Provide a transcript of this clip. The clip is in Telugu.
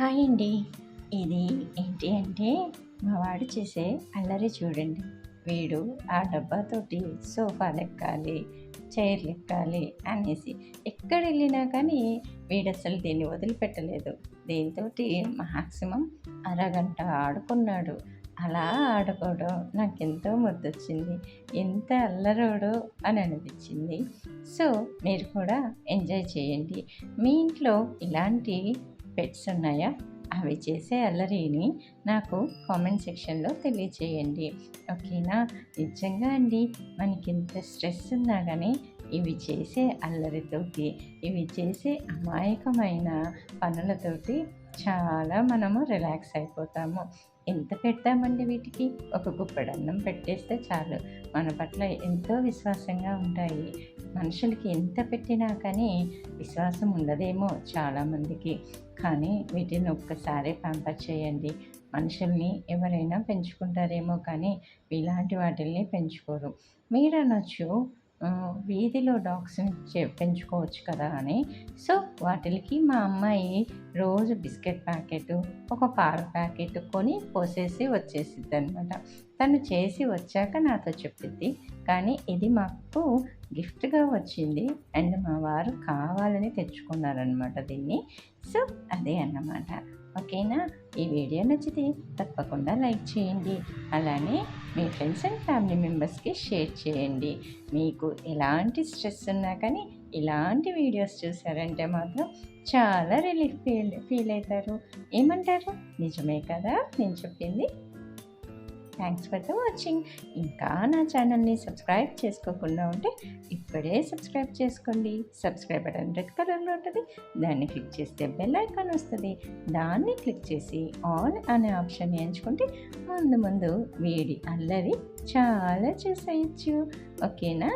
హాయ్ అండి. ఇది ఏంటి అంటే మా వాడు చేసే అల్లరి చూడండి. వీడు ఆ డబ్బాతోటి సోఫా లెక్కాలి చైర్లు ఎక్కాలి అనేసి ఎక్కడ వెళ్ళినా కానీ వీడు అసలు దీన్ని వదిలిపెట్టలేదు. దీంతో మ్యాక్సిమం అరగంట ఆడుకున్నాడు. అలా ఆడుకోవడం నాకు ఎంతో ముద్దొచ్చింది. ఎంత అల్లరోడు అని అనిపించింది. సో మీరు కూడా ఎంజాయ్ చేయండి. మీ ఇంట్లో ఇలాంటి పెట్స్ ఉన్నాయా? అవి చేసే అల్లరిని నాకు కామెంట్ సెక్షన్లో తెలియచేయండి ఓకేనా? నిజంగా అండి. మనకి ఇంత స్ట్రెస్ ఉన్నా కానీ ఇవి చేసే అల్లరితోటి ఇవి చేసే అమాయకమైన పనులతోటి చాలా మనము రిలాక్స్ అయిపోతాము. ఎంత పెడతామండి వీటికి? ఒక గుప్పెడన్నం పెట్టేస్తే చాలు. మన పట్ల ఎంతో విశ్వాసంగా ఉంటాయి. మనుషులకి ఎంత పెట్టినా కానీ విశ్వాసం ఉండదేమో చాలామందికి. కానీ వీటిని ఒక్కసారి పంపర్ చేయండి. మనుషుల్ని ఎవరైనా పెంచుకుంటారేమో కానీ ఇలాంటి వాటిల్ని పెంచుకోరు. మీరు అనొచ్చు వీధిలో డాగ్స్ని పెంచుకోవచ్చు కదా అని. సో వాటికి మా అమ్మాయి రోజు బిస్కెట్ ప్యాకెట్ ఒక పాల ప్యాకెట్ కొని పోసేసి వచ్చేసిద్ది అనమాట తను చేసి వచ్చాక నాతో చెప్పింది కానీ ఇది మాకు గిఫ్ట్గా వచ్చింది అండ్ మా వారు కావాలని తెచ్చుకున్నారనమాట దీన్ని. సో అదే అన్నమాట. ఓకేనా? ఈ వీడియో నచ్చితే తప్పకుండా లైక్ చేయండి. అలానే మీ ఫ్రెండ్స్ అండ్ ఫ్యామిలీ మెంబర్స్కి షేర్ చేయండి. మీకు ఎలాంటి స్ట్రెస్ ఉన్నా కానీ ఇలాంటి వీడియోస్ చూసారంటే మాత్రం చాలా రిలీఫ్ ఫీల్ ఫీల్ అవుతారు. ఏమంటారు? నిజమే కదా? నేను చెప్పింది. థ్యాంక్స్ ఫర్ ద వాచింగ్ ఇంకా నా ఛానల్ని సబ్స్క్రైబ్ చేసుకోకుండా ఉంటే ఇప్పుడే సబ్స్క్రైబ్ చేసుకోండి. సబ్స్క్రైబ్ బటన్ రెడ్ కలర్లో ఉంటుంది. దాన్ని క్లిక్ చేస్తే బెల్ ఐకాన్ వస్తుంది. దాన్ని క్లిక్ చేసి ఆల్ అనే ఆప్షన్ ఎంచుకుంటే ముందు ముందు వేడి అల్లరి చాలా చూసేయచ్చు. ఓకేనా?